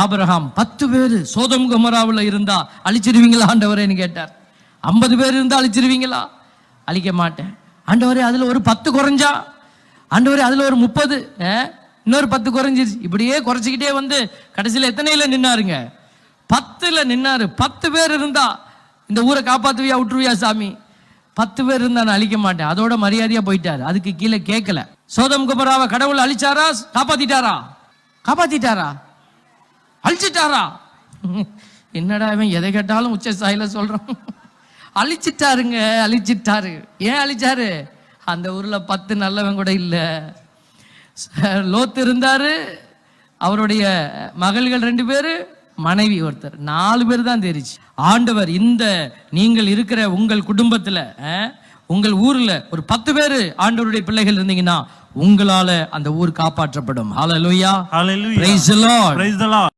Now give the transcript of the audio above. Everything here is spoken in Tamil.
ஆபிரகாம் பத்து பேர் சோதம் குமராவில் இருந்தா அழிச்சிருவீங்களா? ஆண்டவரேன்னு கேட்டார். ஐம்பது பேர் இருந்தால் அழிச்சிருவீங்களா? அழிக்க மாட்டேன். ஆண்டவரே அதில் ஒரு பத்து குறைஞ்சா? ஆண்டவரே அதில் ஒரு முப்பது இன்னொரு பத்து குறைஞ்சிருச்சு. இப்படியே குறைச்சிக்கிட்டே வந்து கடைசியில் எத்தனையில் நின்னாருங்க? பத்தில் நின்னாரு. பத்து பேர் இருந்தா இந்த ஊரை காப்பாற்றுவியா விட்டுருவியா சாமி? பத்து பேர் இருந்தா நான் அழிக்க மாட்டேன். அதோட மரியாதையாக போயிட்டார். அதுக்கு கீழே கேட்கல சோதம் குமராவை கடவுள் அழிச்சாரா? காப்பாத்திட்டாரா? காப்பாத்திட்டாரா? அழிச்சிட்டாரா? என்னடா இவன் எதை கேட்டாலும் உச்ச சாயில சொல்றான். அழிச்சிட்டாருங்க அழிச்சிட்டாரு. ஏன் அழிச்சாரு? அந்த ஊர்ல பத்து நல்லவன் கூட இல்ல. லோத்து இருந்தாரு அவருடைய மகள்கள் ரெண்டு பேரு மனைவி ஒருத்தர். நாலு பேர் தான் தெரிச்சு ஆண்டவர் இந்த நீங்கள் இருக்கிற உங்கள் குடும்பத்துல உங்கள் ஊர்ல ஒரு பத்து பேர் ஆண்டவருடைய பிள்ளைகள் இருந்தீங்கன்னா உங்களால அந்த ஊர் காப்பாற்றப்படும். ஹalleluya Hallelujah. praise the lord. Praise the Lord.